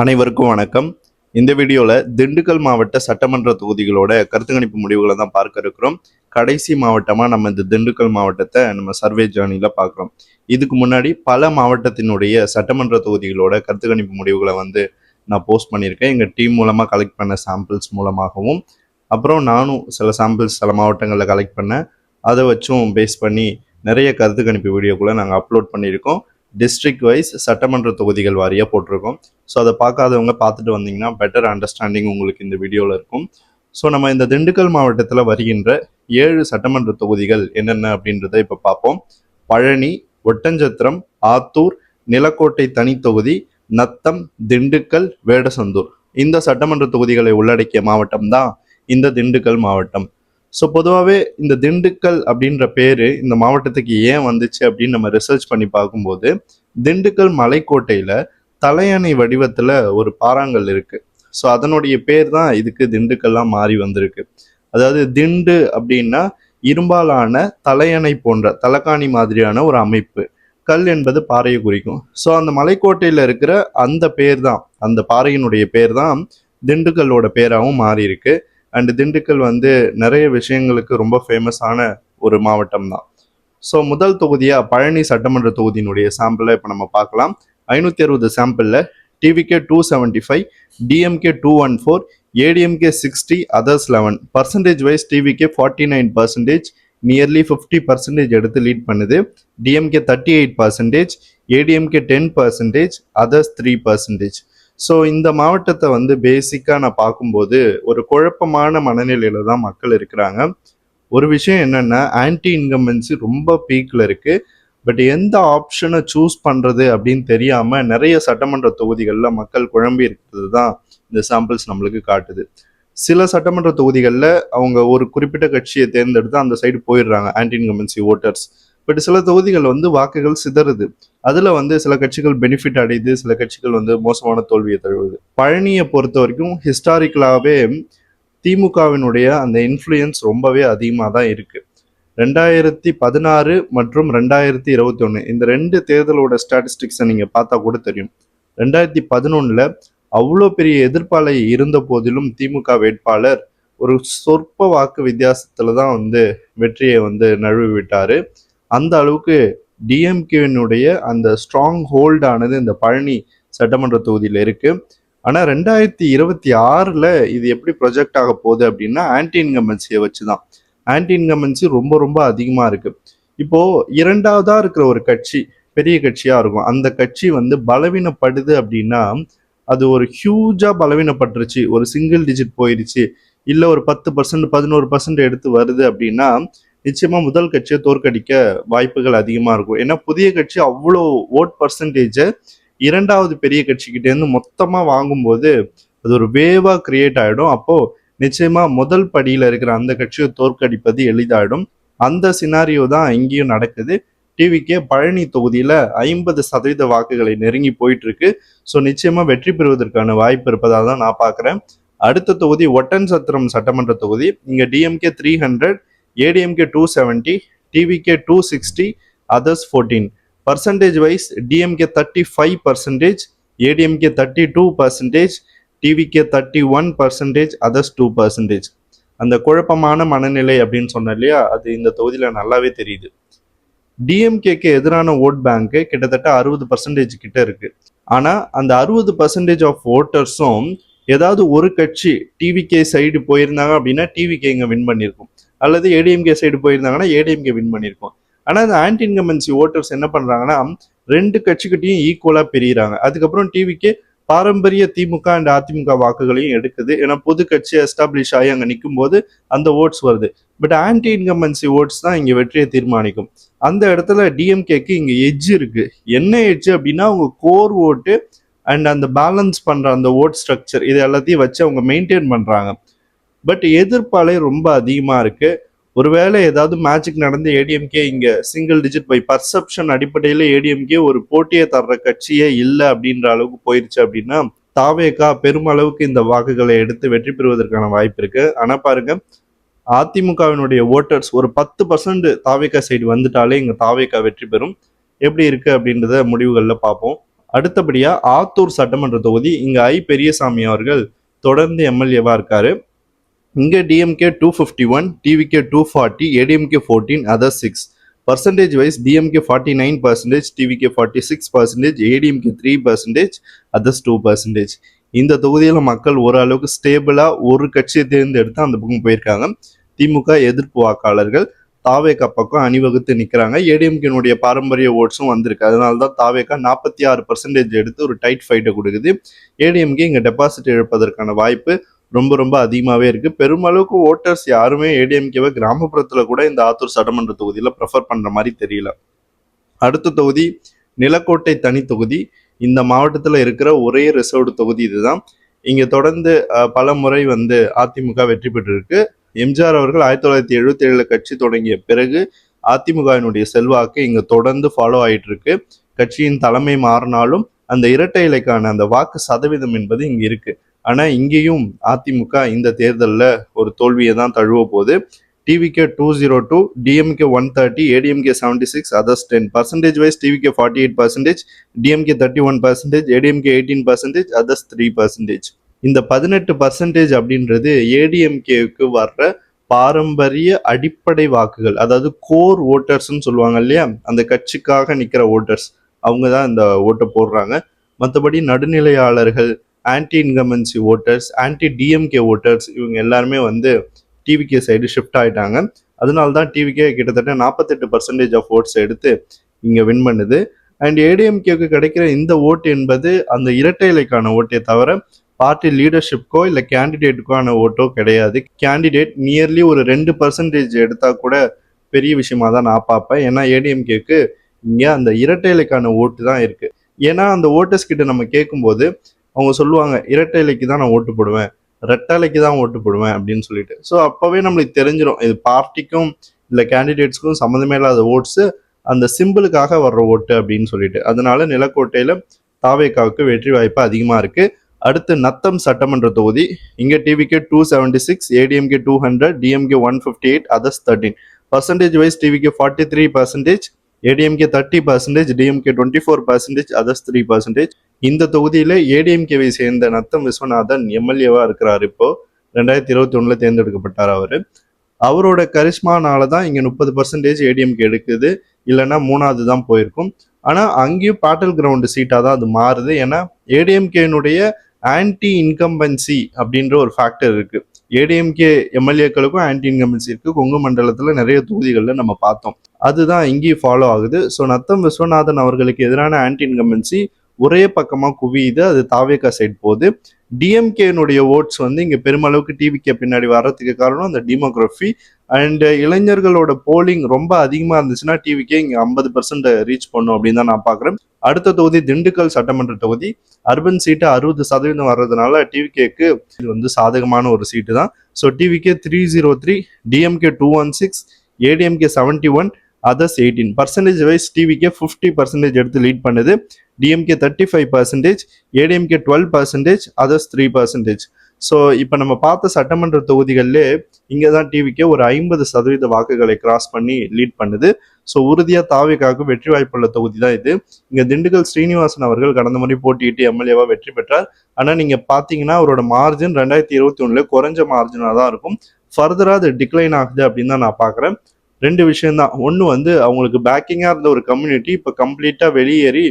அனைவருக்கும் வணக்கம். இந்த வீடியோவில் திண்டுக்கல் மாவட்ட சட்டமன்ற தொகுதிகளோட கருத்துக்கணிப்பு முடிவுகளை தான் பார்க்க இருக்கிறோம். கடைசி மாவட்டமாக நம்ம இந்த திண்டுக்கல் மாவட்டத்தை நம்ம சர்வே ஜேர்னியில் பார்க்குறோம். இதுக்கு முன்னாடி பல மாவட்டத்தினுடைய சட்டமன்ற தொகுதிகளோட கருத்து கணிப்பு முடிவுகளை வந்து நான் போஸ்ட் பண்ணியிருக்கேன். எங்கள் டீம் மூலமாக கலெக்ட் பண்ண சாம்பிள்ஸ் மூலமாகவும் அப்புறம் நானும் சில சாம்பிள்ஸ் சில மாவட்டங்களில் கலெக்ட் பண்ணேன் அதை வச்சும் பேஸ் பண்ணி நிறைய கருத்து கணிப்பு வீடியோக்குள்ளே நாங்கள் அப்லோட் பண்ணியிருக்கோம். டிஸ்ட்ரிக்ட் வைஸ் சட்டமன்ற தொகுதிகள் வாரியாக போட்டிருக்கோம். ஸோ அதை பார்க்காதவங்க பார்த்துட்டு வந்தீங்கன்னா பெட்டர் அண்டர்ஸ்டாண்டிங் உங்களுக்கு இந்த வீடியோவில் இருக்கும். ஸோ நம்ம இந்த திண்டுக்கல் மாவட்டத்தில் வருகின்ற ஏழு சட்டமன்ற தொகுதிகள் என்னென்ன அப்படின்றத இப்போ பார்ப்போம். பழனி ஒட்டஞ்சத்திரம் ஆத்தூர் நிலக்கோட்டை தனித்தொகுதி நத்தம் திண்டுக்கல் வேடசந்தூர். இந்த சட்டமன்ற தொகுதிகளை உள்ளடக்கிய மாவட்டம் தான் இந்த திண்டுக்கல் மாவட்டம். ஸோ பொதுவாகவே இந்த திண்டுக்கல் அப்படின்ற பேர் இந்த மாவட்டத்துக்கு ஏன் வந்துச்சு அப்படின்னு நம்ம ரிசர்ச் பண்ணி பார்க்கும்போது திண்டுக்கல் மலைக்கோட்டையில் தலையணை வடிவத்தில் ஒரு பாறாங்கல் இருக்குது ஸோ அதனுடைய பேர் தான் இதுக்கு திண்டுக்கல்லாம் மாறி வந்திருக்கு. அதாவது திண்டு அப்படின்னா இரும்பாலான தலையணை போன்ற தலகாணி மாதிரியான ஒரு அமைப்பு. கல் என்பது பாறையை குறிக்கும். ஸோ அந்த மலைக்கோட்டையில் இருக்கிற அந்த பேர் தான் அந்த பாறையினுடைய பேர் தான் திண்டுக்கல்லோட பேராகவும் மாறியிருக்கு. அண்ட் திண்டுக்கல் வந்து நிறைய விஷயங்களுக்கு ரொம்ப ஃபேமஸான ஒரு மாவட்டம் தான் ஸோ முதல் தொகுதியாக பழனி சட்டமன்ற தொகுதியினுடைய சாம்பிளை இப்போ நம்ம பார்க்கலாம். ஐநூற்றி அறுபது சாம்பிளில் TVK two seventy five DMK two one four ADMK sixty others eleven percentage wise TVK forty nine percentage nearly fifty percentage எடுத்து லீட் பண்ணுது. DMK thirty eight percentage ADMK ten percentage others three percentage so இந்த மாவட்டத்தை வந்து பேசிக்காக நான் பார்க்கும்போது ஒரு குழப்பமான மனநிலையில தான் மக்கள் இருக்கிறாங்க. ஒரு விஷயம் என்னன்னா ஆன்டி இன்கம்பன்சி ரொம்ப பீக்கில் இருக்கு. பட் எந்த ஆப்ஷனை சூஸ் பண்றது அப்படின்னு தெரியாம நிறைய சட்டமன்ற தொகுதிகளில் மக்கள் குழம்பி இருக்கிறது தான் இந்த சாம்பிள்ஸ் நம்மளுக்கு காட்டுது. சில சட்டமன்ற தொகுதிகளில் அவங்க ஒரு குறிப்பிட்ட கட்சியை தேர்ந்தெடுத்து அந்த சைடு போயிடுறாங்க ஆன்டி இன்கம்பன்சி ஓட்டர்ஸ் பட் சில தொகுதிகள் வந்து வாக்குகள் சிதறுது. அதுல வந்து சில கட்சிகள் பெனிஃபிட் அடையுது சில கட்சிகள் வந்து மோசமான தோல்வியை தழுவுது. பழனியை பொறுத்த வரைக்கும் ஹிஸ்டாரிக்கலாகவே திமுகவினுடைய அந்த இன்ஃப்ளூயன்ஸ் ரொம்பவே அதிகமாக தான் இருக்கு. ரெண்டாயிரத்தி பதினாறு மற்றும் ரெண்டாயிரத்தி இருபத்தி ஒன்று இந்த ரெண்டு தேர்தலோட ஸ்டாட்டிஸ்டிக்ஸை நீங்கள் பார்த்தா கூட தெரியும். ரெண்டாயிரத்தி பதினொன்றில் அவ்வளோ பெரிய எதிர்ப்பாளை இருந்த போதிலும் திமுக வேட்பாளர் ஒரு சொற்ப வாக்கு வித்தியாசத்தில் தான் வந்து வெற்றியை வந்து நழுவி விட்டார் அந்த அளவுக்கு டிஎம்கேனுடைய அந்த ஸ்ட்ராங் ஹோல்டானது இந்த பழனி சட்டமன்ற தொகுதியில் இருக்கு. ஆனால் ரெண்டாயிரத்தி இருபத்தி ஆறில் இது எப்படி ப்ரொஜெக்ட் ஆக போகுது அப்படின்னா ஆன்டி இன்கம்பன்சியை வச்சு தான் ஆன்டி இன்கம்பன்சி ரொம்ப ரொம்ப அதிகமாக இருக்குது இப்போது இரண்டாவதாக இருக்கிற ஒரு கட்சி பெரிய கட்சியாக இருக்கும். அந்த கட்சி வந்து பலவீனப்படுது அப்படின்னா அது ஒரு ஹியூஜாக பலவீனப்பட்டுருச்சு. ஒரு சிங்கிள் டிஜிட் போயிடுச்சு இல்லை ஒரு பத்து பர்சன்ட் பதினோரு பர்சன்ட் எடுத்து வருது அப்படின்னா நிச்சயமா முதல் கட்சியை தோற்கடிக்க வாய்ப்புகள் அதிகமா இருக்கும். ஏன்னா புதிய கட்சி அவ்வளோ ஓட் பர்சன்டேஜை இரண்டாவது பெரிய கட்சிக்கிட்டே இருந்து மொத்தமா வாங்கும்போது அது ஒரு வேவா கிரியேட் ஆயிடும். அப்போ நிச்சயமா முதல் படியில இருக்கிற அந்த கட்சியை தோற்கடிப்பது எளிதாயிடும். அந்த சினாரியோ தான் இங்கேயும் நடக்குது. டிவிக்கே பழனி தொகுதியில ஐம்பது சதவீத வாக்குகளை நெருங்கி போயிட்டு இருக்கு ஸோ நிச்சயமா வெற்றி பெறுவதற்கான வாய்ப்பு இருப்பதாக தான் நான் பார்க்குறேன். அடுத்த தொகுதி ஒட்டன் சத்திரம் சட்டமன்ற தொகுதி. இங்க DMK three hundred ADMK two seventy TVK two sixty others fourteen percentage wise DMK thirty five percentage ADMK thirty two percentage TVK thirty one percentage others two percentage அந்த குழப்பமான மனநிலை அப்படின்னு சொன்ன இல்லையா? அது இந்த தொகுதியில் நல்லாவே தெரியுது. டிஎம்கேக்கு எதிரான ஓட் பேங்க்கு கிட்டத்தட்ட அறுபது பர்சன்டேஜ் கிட்ட இருக்கு. ஆனால் அந்த அறுபது பர்சன்டேஜ் ஆஃப் ஓட்டர்ஸும் ஏதாவது ஒரு கட்சி டிவிகே சைடு போயிருந்தாங்க அப்படின்னா டிவிகே இங்கே வின் பண்ணியிருக்கும். அல்லது ஏடிஎம்கே சைடு போயிருந்தாங்கன்னா ஏடிஎம்கே வின் பண்ணியிருக்கும். ஆனால் அந்த ஆன்டி இன்கமென்சி ஓட்டர்ஸ் என்ன பண்ணுறாங்கன்னா ரெண்டு கட்சிக்கிட்டையும் ஈக்குவலாக பிரிகிறாங்க அதுக்கப்புறம் டிவிக்கு பாரம்பரிய திமுக அண்ட் அதிமுக வாக்குகளையும் எடுக்குது. ஏன்னா புது கட்சி எஸ்டாப்ளிஷ் ஆகி அங்கே நிற்கும் போது அந்த ஓட்ஸ் வருது. பட் ஆன்டி இன்கம்பன்சி ஓட்ஸ் தான் இங்கே வெற்றியை தீர்மானிக்கும். அந்த இடத்துல டிஎம்கேக்கு இங்கே எட்ஜ் இருக்கு. என்ன எஜ்ஜு அப்படின்னா அவங்க கோர் ஓட்டு அண்ட் அந்த பேலன்ஸ் பண்ணுற அந்த ஓட் ஸ்ட்ரக்சர் இது எல்லாத்தையும் வச்சு அவங்க மெயின்டைன் பண்ணுறாங்க பட் எதிர்ப்பாலே ரொம்ப அதிகமாக இருக்கு. ஒருவேளை ஏதாவது மேஜிக் நடந்து ஏடிஎம்கே இங்கே சிங்கிள் டிஜிட் பை பர்செப்ஷன் அடிப்படையில் ஏடிஎம்கே ஒரு போட்டியை தர்ற கட்சியே இல்லை அப்படின்ற அளவுக்கு போயிருச்சு அப்படின்னா தாவேகா பெருமளவுக்கு இந்த வாக்குகளை எடுத்து வெற்றி பெறுவதற்கான வாய்ப்பு இருக்கு. ஆனால் பாருங்க அதிமுகவினுடைய ஓட்டர்ஸ் ஒரு பத்து பர்சன்ட் தாவேகா சைடு வந்துட்டாலே இங்கே தாவேகா வெற்றி பெறும். எப்படி இருக்கு அப்படின்றத முடிவுகளில் பார்ப்போம். அடுத்தபடியாக ஆத்தூர் சட்டமன்ற தொகுதி இங்கே ஐ பெரியசாமி அவர்கள் தொடர்ந்து எம்எல்ஏவாக இருக்காரு. இங்கே DMK two fifty one TVK two forty ADMK fourteen other six percentage wise DMK forty nine percentage TVK forty six percentage ADMK three percentage others two percentage இந்த தொகுதியில் மக்கள் ஓரளவுக்கு ஸ்டேபிளாக ஒரு கட்சியை தேர்ந்தெடுத்து அந்த பக்கம் போயிருக்காங்க. திமுக எதிர்ப்பு வாக்காளர்கள் தாவேக்கா பக்கம் அணிவகுத்து நிற்கிறாங்க ஏடிஎம்கேனுடைய பாரம்பரிய ஓட்ஸும் வந்திருக்கு. அதனால தான் தாவேக்கா நாற்பத்தி ஆறு பர்சன்டேஜ் எடுத்து ஒரு டைட் ஃபைட்டை கொடுக்குது. ஏடிஎம்கே இங்கே டெபாசிட் இழப்பதற்கான வாய்ப்பு ரொம்ப ரொம்ப அதிகமாகவே இருக்குது பெருமளவுக்கு ஓட்டர்ஸ் யாருமே ஏடிஎம்கேவை கிராமப்புறத்தில் கூட இந்த ஆத்தூர் சட்டமன்ற தொகுதியில் ப்ரெஃபர் பண்ணுற மாதிரி தெரியல. அடுத்த தொகுதி நிலக்கோட்டை தனி தொகுதி. இந்த மாவட்டத்தில் இருக்கிற ஒரே ரிசர்வ்டு தொகுதி இதுதான். இங்கே தொடர்ந்து பல முறை வந்து அதிமுக வெற்றி பெற்றிருக்கு. எம்ஜிஆர் அவர்கள் ஆயிரத்தி தொள்ளாயிரத்தி எழுபத்தி ஏழில் கட்சி தொடங்கிய பிறகு அதிமுகவினுடைய செல்வாக்கு இங்கே தொடர்ந்து ஃபாலோ ஆகிட்டு இருக்கு கட்சியின் தலைமை மாறினாலும் அந்த இரட்டை இலைக்கான அந்த வாக்கு சதவீதம் என்பது இங்கே இருக்குது ஆனால் இங்கேயும் அதிமுக இந்த தேர்தலில் ஒரு தோல்வியை தான் தழுவ போகுது TVK two zero two DMK one thirty ADMK seventy six others ten percentage wise TVK forty eight percentage DMK thirty one percentage ADMK eighteen percentage others three percentage இந்த பதினெட்டு பர்சன்டேஜ் அப்படின்றது ஏடிஎம்கேவுக்கு வர்ற பாரம்பரிய அடிப்படை வாக்குகள் அதாவது கோர் ஓட்டர்ஸ்னு சொல்லுவாங்க இல்லையா? அந்த கட்சிக்காக நிற்கிற ஓட்டர்ஸ் அவங்க தான் இந்த ஓட்டை போடுறாங்க. மற்றபடி நடுநிலையாளர்கள் anti incumbency voters anti DMK voters இவங்க எல்லாருமே வந்து டிவிகே சைடு ஷிஃப்ட் ஆகிட்டாங்க அதனால தான் டிவிகே கிட்டத்தட்ட நாற்பத்தெட்டு பர்சன்டேஜ் ஆஃப் ஓட்ஸ் எடுத்து இங்கே வின் பண்ணுது. அண்ட் ஏடிஎம்கேக்கு கிடைக்கிற இந்த ஓட்டு என்பது அந்த இரட்டை இலைக்கான ஓட்டே தவிர பார்ட்டி லீடர்ஷிப்க்கோ இல்லை கேண்டிடேட்டுக்கான ஓட்டோ கிடையாது. கேண்டிடேட் நியர்லி ஒரு ரெண்டு பர்சன்டேஜ் எடுத்தால் கூட பெரிய விஷயமா தான் நான் பார்ப்பேன். ஏன்னா ஏடிஎம்கேக்கு இங்கே அந்த இரட்டை இலைக்கான ஓட்டு தான் இருக்குது ஏன்னா அந்த ஓட்டர்ஸ் கிட்ட நம்ம கேட்கும்போது அவங்க சொல்லுவாங்க இரட்டை இலைக்கு தான் நான் ஓட்டு போடுவேன் ரெட்டலைக்கு தான் ஓட்டு போடுவேன் அப்படின்னு சொல்லிட்டு. ஸோ அப்போவே நம்மளுக்கு தெரிஞ்சிடும் இது பார்ட்டிக்கும் இல்லை கேண்டிடேட்ஸ்க்கும் சம்மந்தமே இல்லாத ஓட்ஸு அந்த சிம்பிளுக்காக வர்ற ஓட்டு அப்படின்னு சொல்லிட்டு. அதனால நிலக்கோட்டையில் தாவேக்காவுக்கு வெற்றி வாய்ப்பு அதிகமாக இருக்குது அடுத்து நத்தம் சட்டமன்ற தொகுதி இங்கே TVK two seventy six ADMK two hundred DMK one fifty eight others thirteen percentage wise TVK forty three percentage ADMK thirty percentage DMK twenty four percentage others three percentage இந்த தொகுதியில ஏடிஎம்கேவை சேர்ந்த நத்தம் விஸ்வநாதன் எம்எல்ஏவா இருக்கிறார் இப்போ. ரெண்டாயிரத்தி இருபத்தி ஒண்ணுல தேர்ந்தெடுக்கப்பட்டார் அவரு. அவரோட கரிஷ்மானால தான் இங்க முப்பது பர்சன்டேஜ் ஏடிஎம்கே எடுக்குது. இல்லைன்னா மூணாவது தான் போயிருக்கும். ஆனா அங்கேயும் பேட்டல் கிரவுண்டு சீட்டா தான் அது மாறுது. ஏன்னா ஏடிஎம்கேனுடைய ஆன்டி இன்கம்பன்சி அப்படின்ற ஒரு ஃபேக்டர் இருக்கு. ஏடிஎம்கே எம்எல்ஏக்களுக்கும் ஆன்டி இன்கம்பன்சி இருக்கு. கொங்கு மண்டலத்துல நிறைய தொகுதிகளில் நம்ம பார்த்தோம். அதுதான் இங்கேயும் ஃபாலோ ஆகுது. ஸோ நத்தம் விஸ்வநாதன் அவர்களுக்கு எதிரான ஆன்டி இன்கம்பன்சி ஒரே பக்கமா குவியுது அது தாவேகா சைட் போகுது. டிஎம்கேனுடைய ஓட்ஸ் வந்து இங்க பெருமளவுக்கு டிவிகே பின்னாடி வர்றதுக்கு காரணம் அந்த டெமோகிராஃபி அண்ட் இளைஞர்களோட போலிங் ரொம்ப அதிகமா இருந்துச்சுன்னா டிவிக்கே இங்க ஐம்பது பர்சன்ட் ரீச் பண்ணும் அப்படின்னு தான் நான் பாக்குறேன் அடுத்த தொகுதி திண்டுக்கல் சட்டமன்ற தொகுதி. அர்பன் சீட்டு அறுபது சதவீதம் வர்றதுனால டிவிகேக்கு இது வந்து சாதகமான ஒரு சீட்டு தான். So TVK three zero three DMK two one six ADMK seventy one others eighteen percentage wise TVK fifty percentage எடுத்து லீட் பண்ணுது. DMK thirty five percentage ADMK twelve percentage others three percentage so இப்போ நம்ம பார்த்த சட்டமன்ற தொகுதிகளிலே இங்கே தான் டிவிக்கே ஒரு ஐம்பது சதவீத வாக்குகளை கிராஸ் பண்ணி லீட் பண்ணுது. ஸோ உறுதியாக தாவிக்காக வெற்றி வாய்ப்புள்ள தொகுதி தான் இது. இங்கே திண்டுக்கல் ஸ்ரீனிவாசன் அவர்கள் கடந்த முறை போட்டியிட்டு எம்எல்ஏவாக வெற்றி பெற்றார். ஆனால் நீங்கள் பார்த்தீங்கன்னா அவரோட மார்ஜின் ரெண்டாயிரத்தி இருபத்தி ஒன்றுல குறைஞ்ச மார்ஜினாக தான் இருக்கும். ஃபர்தராக அது டிக்ளைன் ஆகுது அப்படின்னு தான் நான் பார்க்குறேன். ரெண்டு விஷயம்தான். ஒன்று வந்து அவங்களுக்கு பேக்கிங்காக இருந்த ஒரு கம்யூனிட்டி இப்போ கம்ப்ளீட்டாக வெளியேறி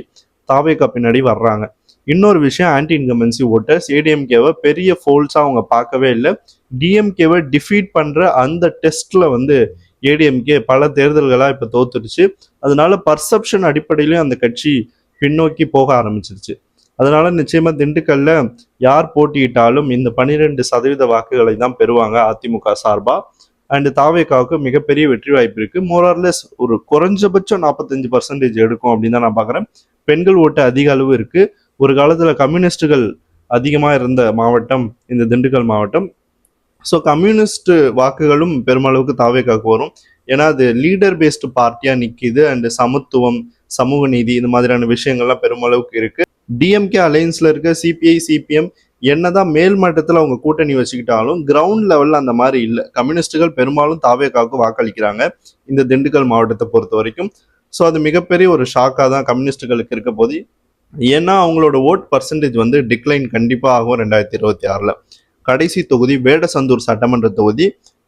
தாவேக்கா பின்னாடி வர்றாங்க. இன்னொரு விஷயம் ஆன்டி இன்கமென்சி ஓட்டர்ஸ் ஏடிஎம்கேவை பெரிய ஃபோல்ஸாக அவங்க பார்க்கவே இல்லை. டிஎம்கேவை டிஃபீட் பண்ணுற அந்த டெஸ்ட்டில் வந்து ஏடிஎம்கே பல தேர்தல்களாக இப்போ தோத்துருச்சு அதனால பர்செப்ஷன் அடிப்படையிலையும் அந்த கட்சி பின்னோக்கி போக ஆரம்பிச்சிருச்சு. அதனால நிச்சயமா திண்டுக்கல்ல யார் போட்டியிட்டாலும் இந்த பனிரெண்டு சதவீத வாக்குகளை தான் பெறுவாங்க அதிமுக சார்பா. அண்ட் தாவேக்காவுக்கு மிகப்பெரிய வெற்றி வாய்ப்பு இருக்கு. மோரார்லெஸ் ஒரு குறைஞ்சபட்சம் நாற்பத்தஞ்சு பர்சன்டேஜ் எடுக்கும் அப்படின்னு தான் நான் பார்க்குறேன் பெண்கள் ஓட்டு அதிக அளவு இருக்கு. ஒரு காலத்துல கம்யூனிஸ்டுகள் அதிகமா இருந்த மாவட்டம் இந்த திண்டுக்கல் மாவட்டம். ஸோ கம்யூனிஸ்ட் வாக்குகளும் பெருமளவுக்கு தாவேக்காவுக்கு வரும். ஏன்னா அது லீடர் பேஸ்டு பார்ட்டியா நிக்குது. அண்ட் சமத்துவம் சமூக நீதி இந்த மாதிரியான விஷயங்கள்லாம் பெருமளவுக்கு இருக்கு. டிஎம்கே அலையன்ஸ்ல இருக்க சிபிஐ சிபிஎம் என்னதான் மேல் மட்டத்தில் அவங்க கூட்டணி வச்சுக்கிட்டாலும் கிரவுண்ட் லெவலில் அந்த மாதிரி இல்லை. கம்யூனிஸ்டுகள் பெரும்பாலும் தாவேக்காவுக்கு வாக்களிக்கிறாங்க இந்த திண்டுக்கல் மாவட்டத்தை பொறுத்த வரைக்கும். ஸோ அது மிகப்பெரிய ஒரு ஷாக்காக தான் கம்யூனிஸ்டுகளுக்கு இருக்க போது. ஏன்னா அவங்களோட ஓட் பர்சன்டேஜ் வந்து டிக்ளைன் கண்டிப்பாக ஆகும் ரெண்டாயிரத்தி இருபத்தி ஆறில். கடைசி தொகுதி வேடசந்தூர் சட்டமன்ற தொகுதி.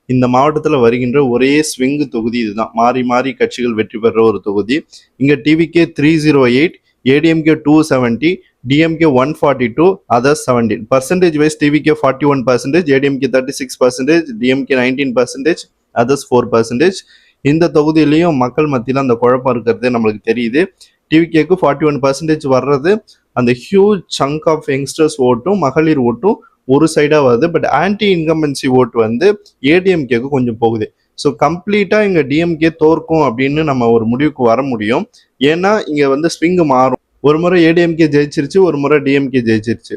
இந்த மாவட்டத்தில் வருகின்ற ஒரே ஸ்விங்கு தொகுதி இதுதான். மாறி மாறி கட்சிகள் வெற்றி பெற ஒரு தொகுதி. இங்கே TVK three zero eight ADMK two seventy DMK one forty two others seventeen percentage wise TVK forty one percentage ADMK thirty six percentage DMK nineteen percentage others four percentage இந்த தொகுதியிலையும் மக்கள் மத்தியில் அந்த குழப்பம் இருக்கிறது நம்மளுக்கு தெரியுது. டிவிகேக்கு ஃபார்ட்டி ஒன் பர்சன்டேஜ் வர்றது அந்த ஹியூஜ் சங்க் ஆஃப் யங்ஸ்டர்ஸ் ஓட்டும் மகளிர் ஓட்டும் ஒரு சைடாக வருது. பட் ஆன்டி இன்கம்பன்சி ஓட் வந்து ஏடிஎம்கேக்கு கொஞ்சம் போகுது. ஸோ கம்ப்ளீட்டாக இங்கே டிஎம்கே தோற்கும் அப்படின்னு நம்ம ஒரு முடிவுக்கு வர முடியும். ஏன்னா இங்கே வந்து ஸ்விங்கு மாறும். ஒரு முறை ஏடிஎம்கே ஜெயிச்சிருச்சு ஒரு முறை டிஎம்கே ஜெயிச்சிருச்சு.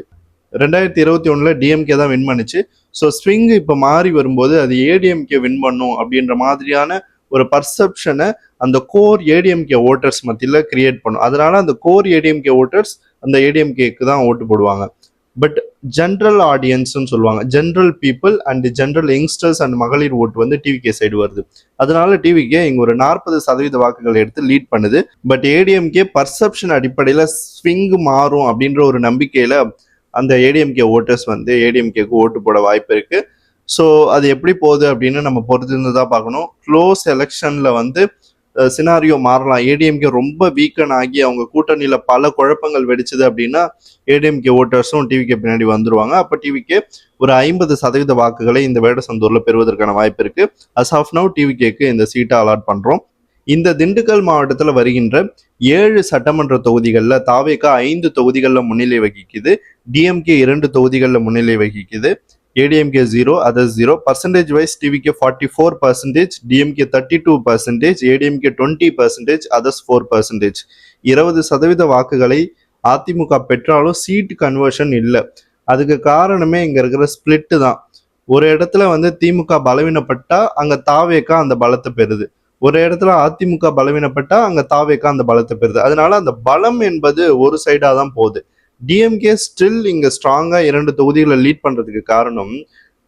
ரெண்டாயிரத்தி இருபத்தி ஒன்றில் டிஎம்கே தான் வின் பண்ணுச்சு. ஸோ ஸ்விங் இப்போ மாறி வரும்போது அது ஏடிஎம்கே வின் பண்ணும் அப்படின்ற மாதிரியான ஒரு பர்செப்ஷனை அந்த கோர் ஏடிஎம்கே ஓட்டர்ஸ் மத்தியில் கிரியேட் பண்ணும். அதனால அந்த கோர் ஏடிஎம்கே ஓட்டர்ஸ் அந்த ஏடிஎம்கேக்கு தான் ஓட்டு போடுவாங்க. பட் ஜென்ரல் ஆடியன்ஸ்னு சொல்லுவாங்க. General people and general youngsters and மகளிர் ஓட்டு வந்து டிவிகே சைடு வருது. அதனால டிவிகே இங்க ஒரு நாற்பது சதவீத வாக்குகள் எடுத்து லீட் பண்ணுது. பட் ஏடிஎம்கே பர்செப்ஷன் அடிப்படையில் ஸ்விங் மாறும் அப்படின்ற ஒரு நம்பிக்கையில அந்த ஏடிஎம்கே ஓட்டர்ஸ் வந்து ஏடிஎம்கேக்கு ஓட்டு போட வாய்ப்பு இருக்கு. ஸோ அது எப்படி போகுது அப்படின்னு நம்ம பொறுத்திருந்து தான் பார்க்கணும் க்ளோஸ் எலெக்ஷன்ல வந்து சினாரியோ மாறலாம். ஏடிஎம்கே ரொம்ப வீக்கன் ஆகி அவங்க கூட்டணியில் பல குழப்பங்கள் வெடிச்சது அப்படின்னா ஏடிஎம்கே ஓட்டர்ஸும் டிவிக்கு பின்னாடி வந்துருவாங்க. அப்போ டிவிக்கே ஒரு ஐம்பது சதவீத வாக்குகளை இந்த வேடசந்தூரில் பெறுவதற்கான வாய்ப்பு இருக்கு. அஸ் ஆஃப் நவ் டிவிகேக்கு இந்த சீட்டை அலாட் பண்ணுறோம் இந்த திண்டுக்கல் மாவட்டத்தில் வருகின்ற ஏழு சட்டமன்ற தொகுதிகளில் தாவேக்கா ஐந்து தொகுதிகளில் முன்னிலை வகிக்குது. டிஎம்கே இரண்டு தொகுதிகளில் முன்னிலை வகிக்குது. ADMK zero others zero percentage wise TVK forty four percentage DMK thirty two percentage ADMK twenty percentage others four percentage இருபது சதவீத வாக்குகளை அதிமுக பெற்றாலும் சீட் கன்வர்ஷன் இல்லை. அதுக்கு காரணமே இங்கே இருக்கிற ஸ்பிளிட்டு தான். ஒரு இடத்துல வந்து திமுக பலவீனப்பட்டா அங்கே தாவேக்கா அந்த பலத்தை பெறுது. ஒரு இடத்துல அதிமுக பலவீனப்பட்டா அங்கே தாவேக்கா அந்த பலத்தை பெறுது. அதனால அந்த பலம் என்பது ஒரு சைடாக தான் போகுது. டிஎம்கே ஸ்டில் இங்கே ஸ்ட்ராங்காக இரண்டு தொகுதிகளை லீட் பண்ணுறதுக்கு காரணம்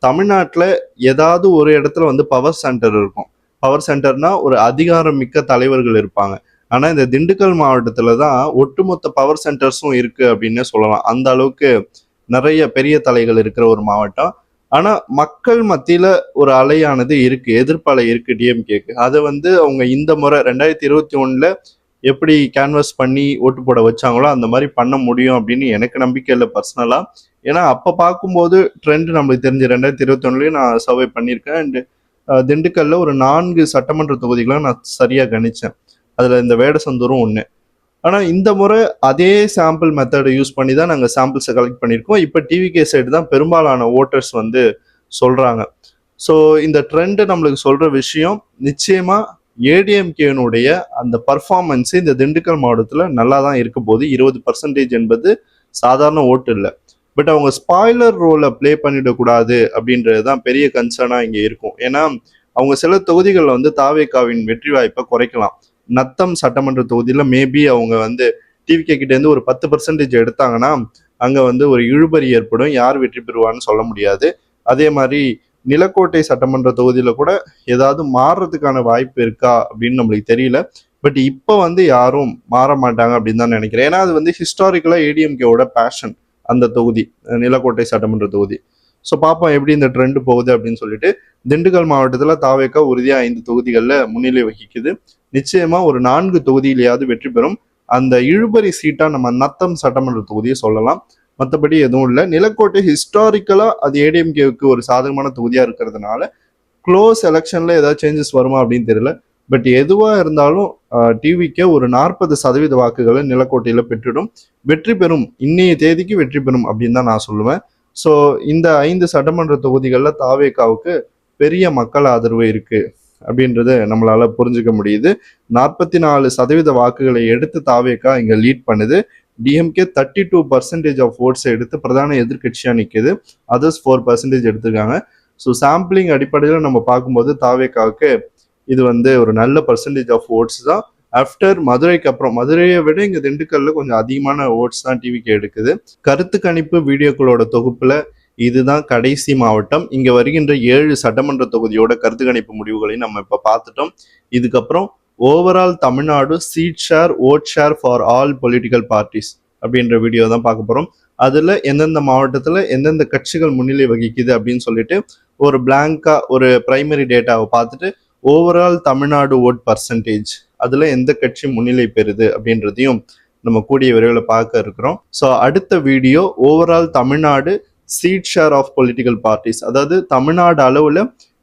தமிழ்நாட்டில் ஏதாவது ஒரு இடத்துல வந்து பவர் சென்டர் இருக்கும். பவர் சென்டர்னா ஒரு அதிகாரம் மிக்க தலைவர்கள் இருப்பாங்க. ஆனால் இந்த திண்டுக்கல் மாவட்டத்தில் தான் ஒட்டுமொத்த பவர் சென்டர்ஸும் இருக்குது அப்படின்னு சொல்லலாம். அந்த அளவுக்கு நிறைய பெரிய தலைகள் இருக்கிற ஒரு மாவட்டம். ஆனால் மக்கள் மத்தியில் ஒரு அலையானது இருக்குது எதிர்ப்பலை இருக்குது டிஎம்கேக்கு அதை வந்து அவங்க இந்த முறை ரெண்டாயிரத்தி இருபத்தி ஒன்றில் எப்படி கேன்வாஸ் பண்ணி ஓட்டு போட வச்சாங்களோ அந்த மாதிரி பண்ண முடியும் அப்படின்னு எனக்கு நம்பிக்கை இல்லை பர்சனலாக ஏன்னா அப்போ பார்க்கும்போது ட்ரெண்ட் நம்மளுக்கு தெரிஞ்சு ரெண்டாயிரத்தி இருபத்தொன்னுலேயும் நான் சர்வே பண்ணியிருக்கேன். அண்ட் திண்டுக்கல்ல ஒரு நான்கு சட்டமன்ற தொகுதிகளும் நான் சரியாக கணிச்சேன். அதில் இந்த வேடசந்தூரும் ஒன்று ஆனால் இந்த முறை அதே சாம்பிள் மெத்தடை யூஸ் பண்ணி தான் நாங்கள் சாம்பிள்ஸை கலெக்ட் பண்ணியிருக்கோம். இப்போ டிவிகே சைடு தான் பெரும்பாலான ஓட்டர்ஸ் வந்து சொல்கிறாங்க ஸோ இந்த ட்ரெண்டு நம்மளுக்கு சொல்கிற விஷயம் நிச்சயமாக ஏடிஎம்கேனுடைய அந்த பர்ஃபார்மன்ஸ் இந்த திண்டுக்கல் மாவட்டத்தில் நல்லா தான் இருக்க போது இருபது பர்சன்டேஜ் என்பது சாதாரண ஓட்டு இல்லை. பட் அவங்க ஸ்பாய்லர் ரோலை ப்ளே பண்ணிடக்கூடாது அப்படின்றது தான் பெரிய கன்சர்னாக இங்கே இருக்கும். ஏன்னா அவங்க சில தொகுதிகளில் வந்து தாவேக்காவின் வெற்றி வாய்ப்பை குறைக்கலாம். நத்தம் சட்டமன்ற தொகுதியில் மேபி அவங்க வந்து டிவிகே கிட்டேருந்து ஒரு பத்து பர்சன்டேஜ் எடுத்தாங்கன்னா அங்கே வந்து ஒரு இழுபறி ஏற்படும். யார் வெற்றி பெறுவான்னு சொல்ல முடியாது. அதே மாதிரி நிலக்கோட்டை சட்டமன்ற தொகுதியில கூட ஏதாவது மாறுறதுக்கான வாய்ப்பு இருக்கா அப்படின்னு நம்மளுக்கு தெரியல. பட் இப்போ வந்து யாரும் மாற மாட்டாங்க அப்படின்னு தான் நினைக்கிறேன். ஏன்னா அது வந்து ஹிஸ்டாரிக்கலா ஏடிஎம்கேவோட பேஷன் அந்த தொகுதி நிலக்கோட்டை சட்டமன்ற தொகுதி. ஸோ பார்ப்போம் எப்படி இந்த ட்ரெண்ட் போகுது அப்படின்னு சொல்லிட்டு திண்டுக்கல் மாவட்டத்தில் தாவேக்கா உறுதியாக ஐந்து தொகுதிகளில் முன்னிலை வகிக்குது. நிச்சயமா ஒரு நான்கு தொகுதியிலேயாவது வெற்றி பெறும். அந்த இழுபறி சீட்டா நம்ம நத்தம் சட்டமன்ற தொகுதியை சொல்லலாம். மற்றபடி எதுவும் இல்லை. நிலக்கோட்டை ஹிஸ்டாரிக்கலாக அது ஏடிஎம்கேவுக்கு ஒரு சாதகமான தொகுதியாக இருக்கிறதுனால க்ளோஸ் எலெக்ஷனில் ஏதாவது சேஞ்சஸ் வருமா அப்படின்னு தெரியல. பட் எதுவாக இருந்தாலும் டிவிக்கே ஒரு நாற்பது சதவீத வாக்குகளை நிலக்கோட்டையில் பெற்றுடும். வெற்றி பெறும். இன்னைய தேதிக்கு வெற்றி பெறும் அப்படின்னு தான் நான் சொல்லுவேன். ஸோ இந்த ஐந்து சட்டமன்ற தொகுதிகளில் தாவேக்காவுக்கு பெரிய மக்கள் ஆதரவு இருக்குது அப்படின்றத நம்மளால் புரிஞ்சுக்க முடியுது. நாற்பத்தி நாலு சதவீத வாக்குகளை எடுத்து தாவேக்கா இங்கே லீட் பண்ணுது. DMK thirty two percentage of ஓட்ஸை எடுத்து பிரதான எதிர்கட்சியாக நிற்கிது அதர்ஸ் ஃபோர் பர்சன்டேஜ் எடுத்திருக்காங்க. ஸோ சாம்பிளிங் அடிப்படையில் நம்ம பார்க்கும்போது தாவேக்காவுக்கு இது வந்து ஒரு நல்ல பர்சன்டேஜ் ஆஃப் ஓட்ஸ் தான். ஆஃப்டர் மதுரைக்கு அப்புறம் மதுரையை விட இங்கே திண்டுக்கல்ல கொஞ்சம் அதிகமான ஓட்ஸ் தான் டிவிக்கு எடுக்குது. கருத்து கணிப்பு வீடியோக்களோட தொகுப்பில் இதுதான் கடைசி மாவட்டம். இங்கே வருகின்ற ஏழு சட்டமன்ற தொகுதியோட கருத்து கணிப்பு முடிவுகளையும் நம்ம இப்போ பார்த்துட்டோம். இதுக்கப்புறம் overall Tamil Nadu seat share vote share for all political parties அப்படின்ற வீடியோ தான் பார்க்க போகிறோம் அதில் எந்தெந்த மாவட்டத்தில் எந்தெந்த கட்சிகள் முன்னிலை வகிக்குது அப்படின்னு சொல்லிட்டு ஒரு பிளாங்கா ஒரு பிரைமரி டேட்டாவை பார்த்துட்டு ஓவரால் தமிழ்நாடு ஓட் பர்சன்டேஜ் அதில் எந்த கட்சி முன்னிலை பெறுது அப்படின்றதையும் நம்ம கூடிய விரைவில் பார்க்க இருக்கிறோம். ஸோ அடுத்த video overall Tamil Nadu seat share of political parties அதாவது தமிழ்நாடு அளவில்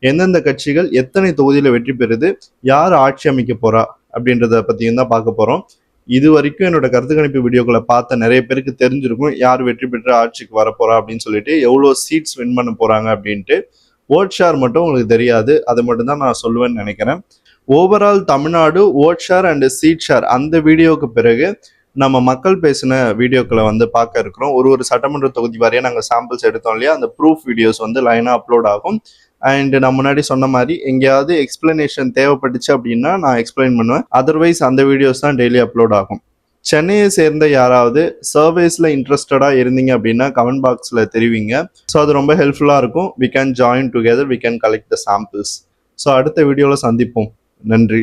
எந்தெந்த கட்சிகள் எத்தனை தொகுதியில் வெற்றி பெறுது யார் ஆட்சி அமைக்க போறா அப்படின்றத பற்றியும் தான் பார்க்க போகிறோம் இது வரைக்கும் என்னோட கருத்து கணிப்பு வீடியோக்களை பார்த்த நிறைய பேருக்கு தெரிஞ்சிருக்கும் யார் வெற்றி பெற்று ஆட்சிக்கு வரப்போறா அப்படின்னு சொல்லிட்டு எவ்வளோ சீட்ஸ் வின் பண்ண போறாங்க அப்படின்ட்டு. ஓட் ஷேர் மட்டும் உங்களுக்கு தெரியாது அதை மட்டும் தான் நான் சொல்லுவேன்னு நினைக்கிறேன். Overall Tamil Nadu vote share and seat share அந்த வீடியோவுக்கு பிறகு நம்ம மக்கள் பேசின வீடியோக்களை வந்து பார்க்க இருக்கிறோம். ஒரு ஒரு சட்டமன்ற தொகுதி வாரியாக நாங்கள் சாம்பிள்ஸ் எடுத்தோம் இல்லையா? அந்த ப்ரூஃப் வீடியோஸ் வந்து லைனாக அப்லோட் ஆகும். அண்ட் நான் முன்னாடி சொன்ன மாதிரி எங்கேயாவது எக்ஸ்பிளனேஷன் தேவைப்பட்டுச்சு அப்படின்னா நான் எக்ஸ்பிளைன் பண்ணுவேன். அதர்வைஸ் அந்த வீடியோஸ் தான் டெய்லி அப்லோட் ஆகும். சென்னையை சேர்ந்த யாராவது சர்வேஸில் இன்ட்ரெஸ்டடாக இருந்தீங்க அப்படின்னா கமெண்ட் பாக்ஸில் தெரிவிங்க. ஸோ அது ரொம்ப ஹெல்ப்ஃபுல்லாக இருக்கும். We can join together we can collect the samples so அடுத்த வீடியோவில் சந்திப்போம். நன்றி.